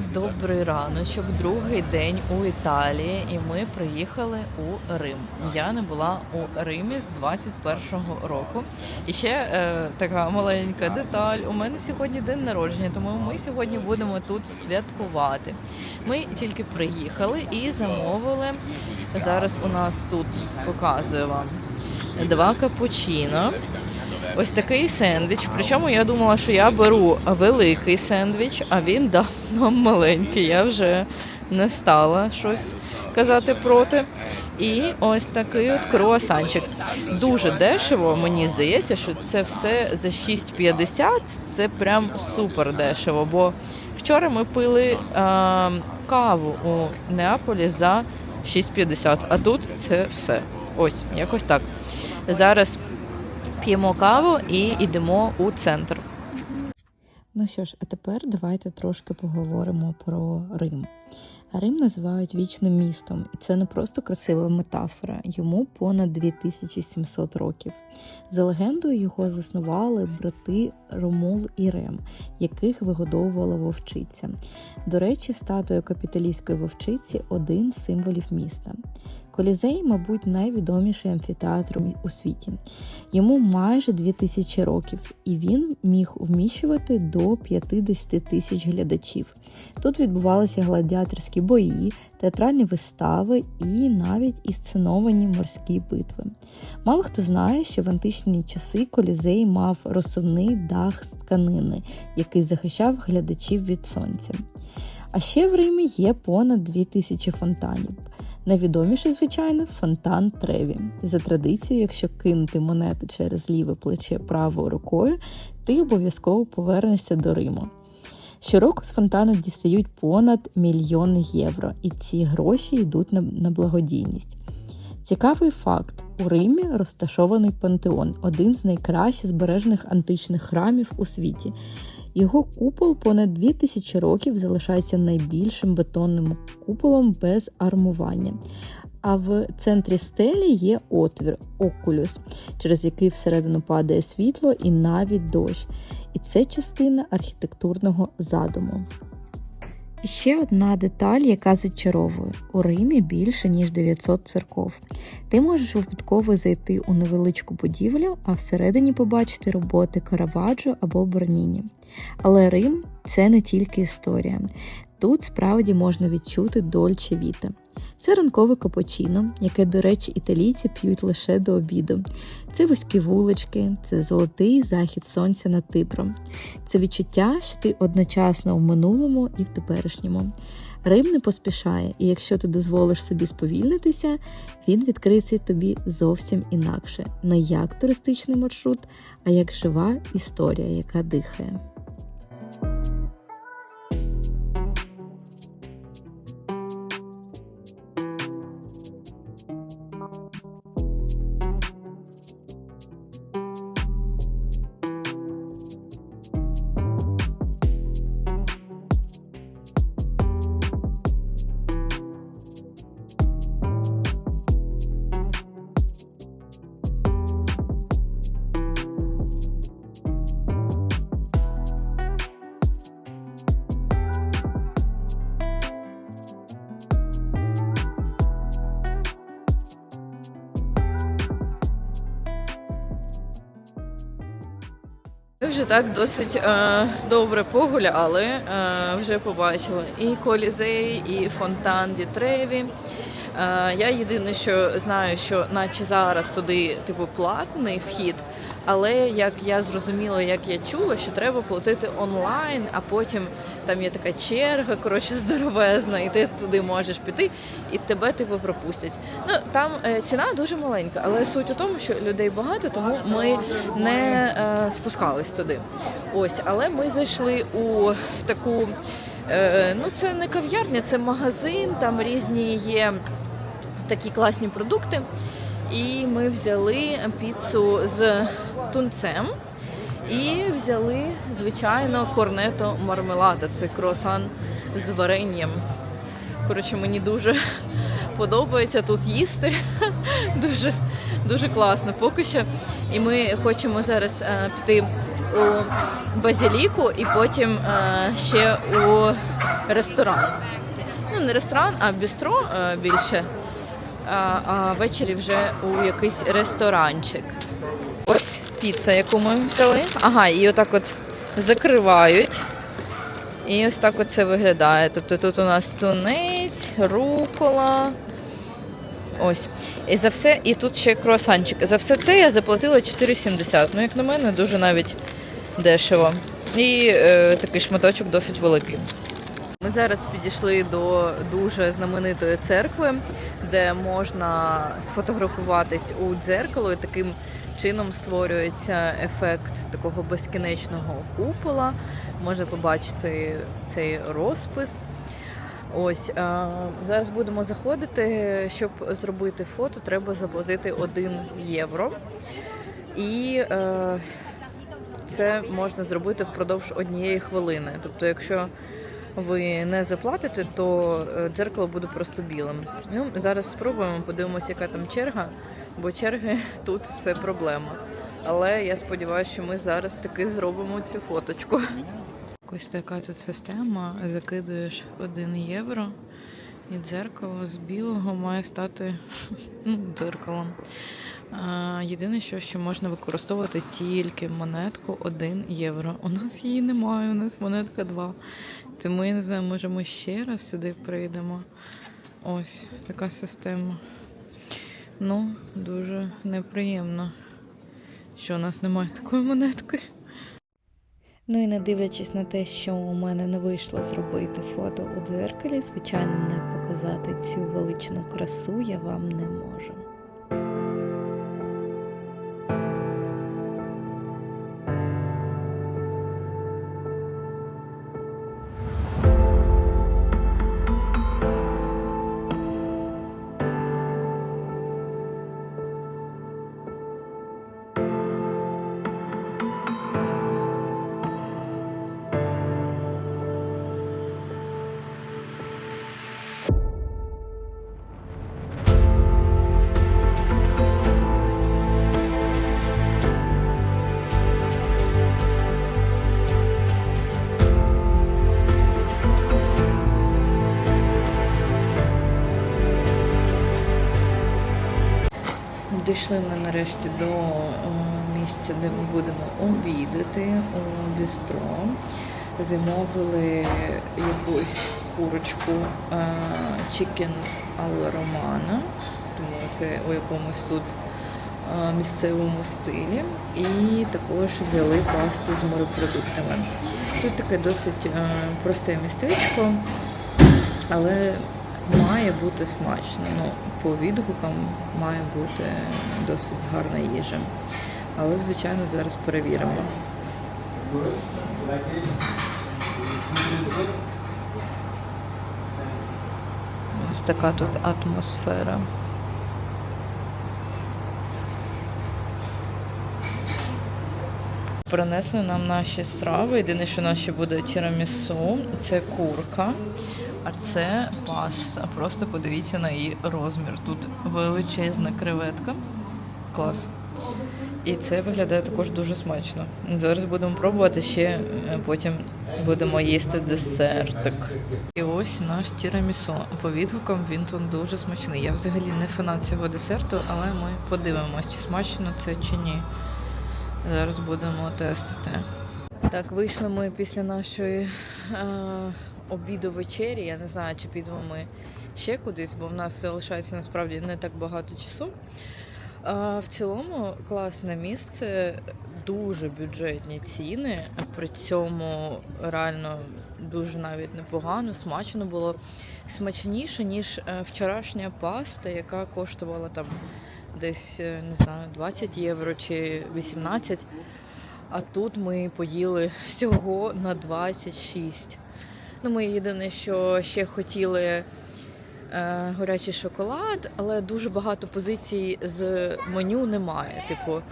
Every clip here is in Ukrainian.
добрий раночок, другий день у Італії, і ми приїхали у Рим. Я не була у Римі з 21-го року. І ще е, така маленька деталь. У мене сьогодні день народження, тому ми сьогодні будемо тут святкувати. Ми тільки приїхали і замовили. Зараз у нас тут показую вам два капучино. Ось такий сендвіч. Причому я думала, що я беру великий сендвіч, а він дав нам маленький. Я вже не стала щось казати проти. І ось такий от круасанчик. Дуже дешево, мені здається, що це все за 6,50. Це прям супер дешево. Бо вчора ми пили е, каву у Неаполі за 6,50, а тут це все. Ось, якось так. Зараз п'ємо каву і йдемо у центр. Ну що ж, а тепер давайте трошки поговоримо про Рим. Рим називають вічним містом, і це не просто красива метафора. Йому понад 2700 років. За легендою, його заснували брати Ромул і Рем, яких вигодовувала вовчиця. До речі, статуя капіталістської вовчиці один з символів міста. Колізей, мабуть, найвідоміший амфітеатр у світі. Йому майже 2000 років, і він міг вміщувати до 50 тисяч глядачів. Тут відбувалися гладіаторські бої, театральні вистави і навіть ісценовані морські битви. Мало хто знає, що в античні часи колізей мав розсувний дах з тканини, який захищав глядачів від сонця. А ще в Римі є понад 2000 фонтанів. Найвідоміший, звичайно, фонтан Треві. За традицією, якщо кинути монету через ліве плече правою рукою, ти обов'язково повернешся до Риму. Щороку з фонтану дістають понад мільйон євро, і ці гроші йдуть на, благодійність. Цікавий факт: у Римі розташований пантеон, один з найкраще збережених античних храмів у світі. Його купол понад 2000 років залишається найбільшим бетонним куполом без армування. А в центрі стелі є отвір окулюс, через який всередину падає світло і навіть дощ. І це частина архітектурного задуму. Ще одна деталь, яка зачаровує. У Римі більше ніж 900 церков. Ти можеш випадково зайти у невеличку будівлю, а всередині побачити роботи Караваджо або Берніні. Але Рим це не тільки історія. Тут справді можна відчути дольче віта. Це ранкове капучино, яке, до речі, італійці п'ють лише до обіду. Це вузькі вулички, це золотий захід сонця над Типром. Це відчуття, що ти одночасно в минулому і в теперішньому. Рим не поспішає, і якщо ти дозволиш собі сповільнитися, він відкриється тобі зовсім інакше, не як туристичний маршрут, а як жива історія, яка дихає. Вже так досить е, добре погуляли, е, вже побачили і колізей, і фонтан Ді Треві. Е, я єдине, що знаю, що наче зараз туди типу платний вхід, але як я зрозуміла, як я чула, що треба платити онлайн, а потім там є така черга, коротше, здоровезна, і ти туди можеш піти, і тебе типу пропустять. Ну там е, ціна дуже маленька, але суть у тому, що людей багато, тому ми не е, спускались туди. Ось, але ми зайшли у таку. Е, ну, це не кав'ярня, це магазин, там різні є такі класні продукти. І ми взяли піцу з тунцем і взяли, звичайно, корнето мармелада. Це круасан з варенням. Коротше, мені дуже подобається тут їсти. дуже, дуже класно поки що. І ми хочемо зараз е, піти у базіліку і потім е, ще у ресторан. Ну, не ресторан, а бістро е, більше. А, ввечері вже у якийсь ресторанчик. Ось піца, яку ми взяли. Ага, і отак от закривають. І ось так це виглядає. Тобто тут у нас тунець, рукола. Ось. І за все, і тут ще круасанчик. За все це я заплатила 4,70. Ну, як на мене, дуже навіть дешево. І е, такий шматочок досить великий. Ми зараз підійшли до дуже знаменитої церкви, де можна сфотографуватись у дзеркало, і таким чином створюється ефект такого безкінечного купола. Можна побачити цей розпис. Ось а, зараз будемо заходити. Щоб зробити фото, треба заплатити 1 євро. І е, це можна зробити впродовж однієї хвилини. Тобто, якщо ви не заплатите, то е, дзеркало буде просто білим. Ну, зараз спробуємо, подивимося, яка там черга, бо черги тут це проблема. Але я сподіваюся, що ми зараз таки зробимо цю фоточку. Ось така тут система. Закидуєш 1 євро, і дзеркало з білого має стати ну, дзеркалом. Єдине, що, що можна використовувати тільки монетку 1 євро. У нас її немає, у нас монетка 2. Тому я не знаю, може ми ще раз сюди прийдемо. Ось така система. Ну, дуже неприємно, що у нас немає такої монетки. Ну і не дивлячись на те, що у мене не вийшло зробити фото у дзеркалі, звичайно, не показати цю величну красу я вам не можу. Дійшли ми нарешті до е, місця, де ми будемо обідати у бістро. Замовили якусь курочку чикен алла романа, тому це у якомусь тут е, місцевому стилі. І також взяли пасту з морепродуктами. Тут таке досить е, просте містечко, але має бути смачно. Ну, по відгукам має бути досить гарна їжа. Але, звичайно, зараз перевіримо. Ось така тут атмосфера. Принесли нам наші страви. Єдине, що у нас ще буде тірамісу, це курка, а це паста. Просто подивіться на її розмір. Тут величезна креветка. Клас. І це виглядає також дуже смачно. Зараз будемо пробувати ще, е, потім будемо їсти десертик. І ось наш тірамісу. По відгукам він тут дуже смачний. Я взагалі не фанат цього десерту, але ми подивимось, чи смачно це чи ні. Зараз будемо тестити. Так, вийшли ми після нашої е, обіду вечері. Я не знаю, чи підемо ми ще кудись, бо в нас залишається насправді не так багато часу. А, в цілому класне місце, дуже бюджетні ціни. При цьому реально дуже навіть непогано, смачно було смачніше, ніж е, вчорашня паста, яка коштувала там десь е, не знаю 20 євро чи 18. А тут ми поїли всього на 26. Ну, ми єдине, що ще хотіли е, горячий шоколад, але дуже багато позицій з меню немає. Типу,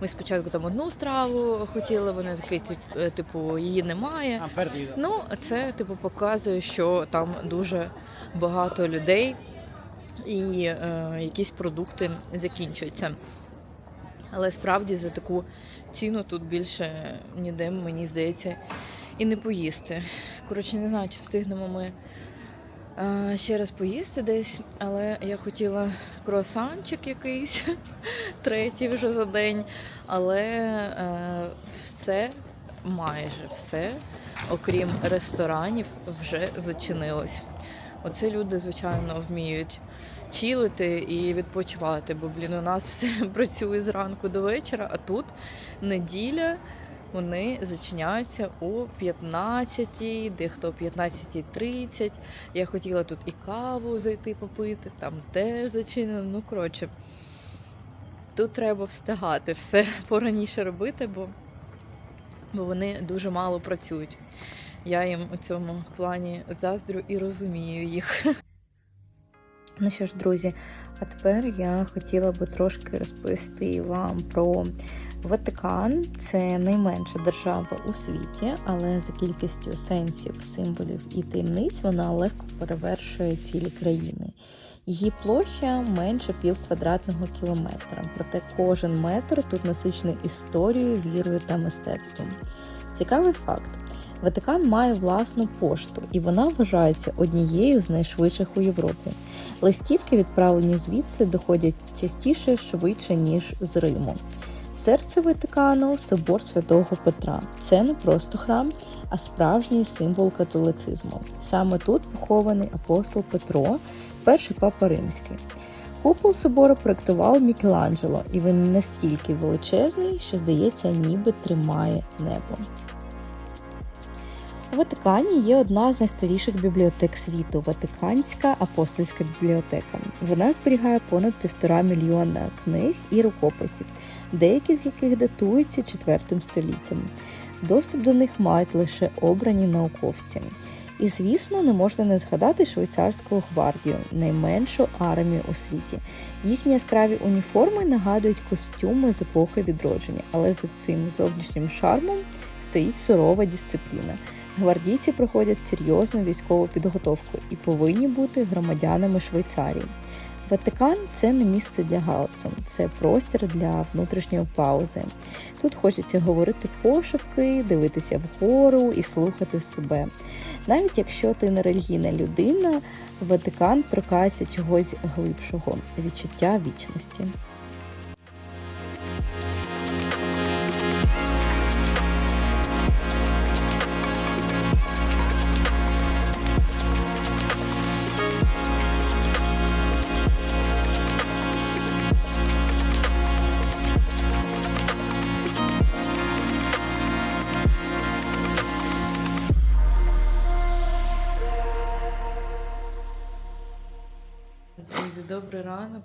ми спочатку там одну страву хотіли, вони такі, е, типу, її немає. Ну, це типу показує, що там дуже багато людей і е, якісь продукти закінчуються. Але справді за таку ціну тут більше ніде, мені здається, і не поїсти. Коротше, не знаю, чи встигнемо ми е, ще раз поїсти десь, але я хотіла круасанчик якийсь, третій вже за день. Але е, все, майже все, окрім ресторанів, вже зачинилось. Оце люди, звичайно, вміють чілити і відпочивати, бо блін, у нас все працює зранку до вечора, а тут неділя. Вони зачиняються о 15, дехто о 15.30. Я хотіла тут і каву зайти попити, там теж зачинено. Ну, коротше, тут треба встигати все пораніше робити, бо, бо вони дуже мало працюють. Я їм у цьому плані заздрю і розумію їх. Ну що ж, друзі, а тепер я хотіла би трошки розповісти вам про Ватикан. Це найменша держава у світі, але за кількістю сенсів, символів і таємниць вона легко перевершує цілі країни. Її площа менше пів квадратного кілометра, проте кожен метр тут насичений історією, вірою та мистецтвом. Цікавий факт. Ватикан має власну пошту, і вона вважається однією з найшвидших у Європі. Листівки, відправлені звідси, доходять частіше швидше, ніж з Риму. Серце Ватикану собор святого Петра. Це не просто храм, а справжній символ католицизму. Саме тут похований апостол Петро, перший папа римський. Купол собору проектував Мікеланджело, і він настільки величезний, що здається, ніби тримає небо. У Ватикані є одна з найстаріших бібліотек світу Ватиканська апостольська бібліотека. Вона зберігає понад півтора мільйона книг і рукописів, деякі з яких датуються IV століттям. Доступ до них мають лише обрані науковці. І, звісно, не можна не згадати швейцарську гвардію, найменшу армію у світі. Їхні яскраві уніформи нагадують костюми з епохи відродження, але за цим зовнішнім шармом стоїть сурова дисципліна. Гвардійці проходять серйозну військову підготовку і повинні бути громадянами Швейцарії. Ватикан це не місце для галасу, це простір для внутрішньої паузи. Тут хочеться говорити пошепки, дивитися вгору і слухати себе. Навіть якщо ти не релігійна людина, Ватикан торкається чогось глибшого відчуття вічності.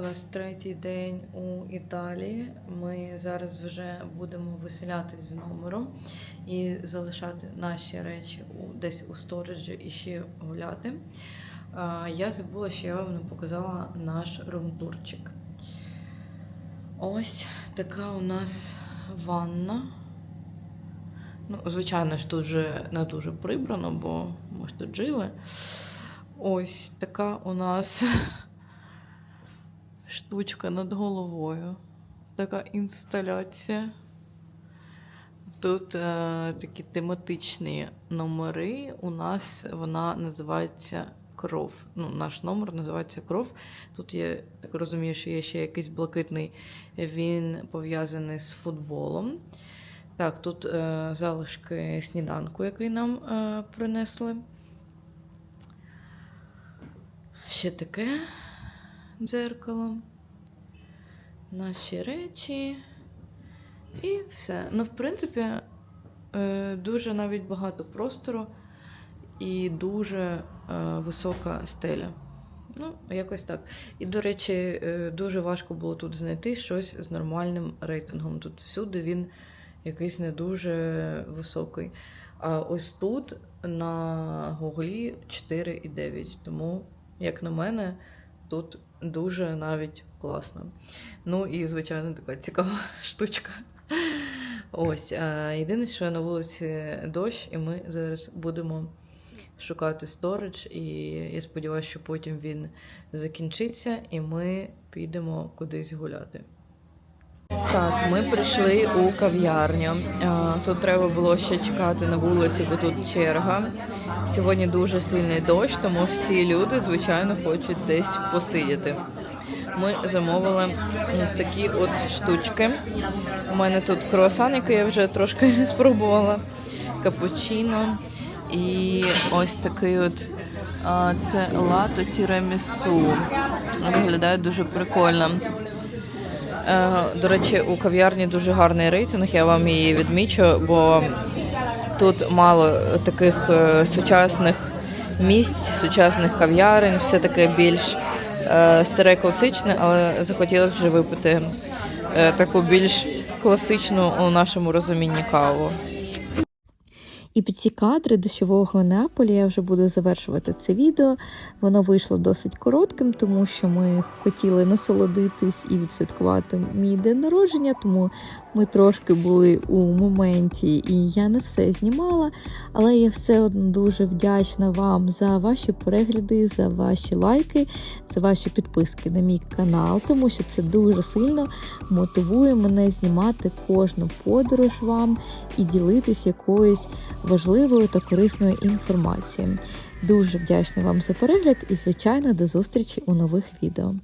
У нас третій день у Італії. Ми зараз вже будемо виселятись з номером і залишати наші речі у, десь у сториджі і ще гуляти. Я забула, що я вам не показала наш румтурчик. Ось така у нас ванна. Ну, звичайно ж, тут вже не дуже прибрано, бо ми ж тут жили. Ось така у нас штучка над головою. Така інсталяція. Тут е, такі тематичні номери. У нас вона називається кров. Ну, наш номер називається кров. Тут є, так розумію, що є ще якийсь блакитний, він пов'язаний з футболом. Так, тут е, залишки сніданку, який нам е, принесли. Ще таке дзеркало. Наші речі. І все. Ну, в принципі, е, дуже навіть багато простору і дуже е, висока стеля. Ну, якось так. І, до речі, е, дуже важко було тут знайти щось з нормальним рейтингом. Тут всюди він якийсь не дуже високий. А ось тут на Гуглі 4,9. Тому, як на мене, тут дуже навіть класно. Ну і, звичайно, така цікава штучка. Ось. а, Єдине, що на вулиці дощ, і ми зараз будемо шукати сторидж, і я сподіваюся, що потім він закінчиться, і ми підемо кудись гуляти. Так, ми прийшли у кав'ярню. Е, Тут треба було ще чекати на вулиці, бо тут черга. Сьогодні дуже сильний дощ, тому всі люди, звичайно, хочуть десь посидіти. Ми замовили ось такі от штучки. У мене тут круасан, який я вже трошки спробувала, капучино і ось такий от це лато тірамісу. Виглядає дуже прикольно. Е, До речі, у кав'ярні дуже гарний рейтинг, я вам її відмічу, бо тут мало таких е, сучасних місць, сучасних кав'ярень, все таке більш е, старе класичне, але захотілося вже випити е, таку більш класичну у нашому розумінні каву. І під ці кадри дощового Неаполя я вже буду завершувати це відео. Воно вийшло досить коротким, тому що ми хотіли насолодитись і відсвяткувати мій день народження, тому ми трошки були у моменті, і я не все знімала. Але я все одно дуже вдячна вам за ваші перегляди, за ваші лайки, за ваші підписки на мій канал, тому що це дуже сильно мотивує мене знімати кожну подорож вам і ділитись якоюсь важливою та корисною інформацією. Дуже вдячна вам за перегляд і, звичайно, до зустрічі у нових відео.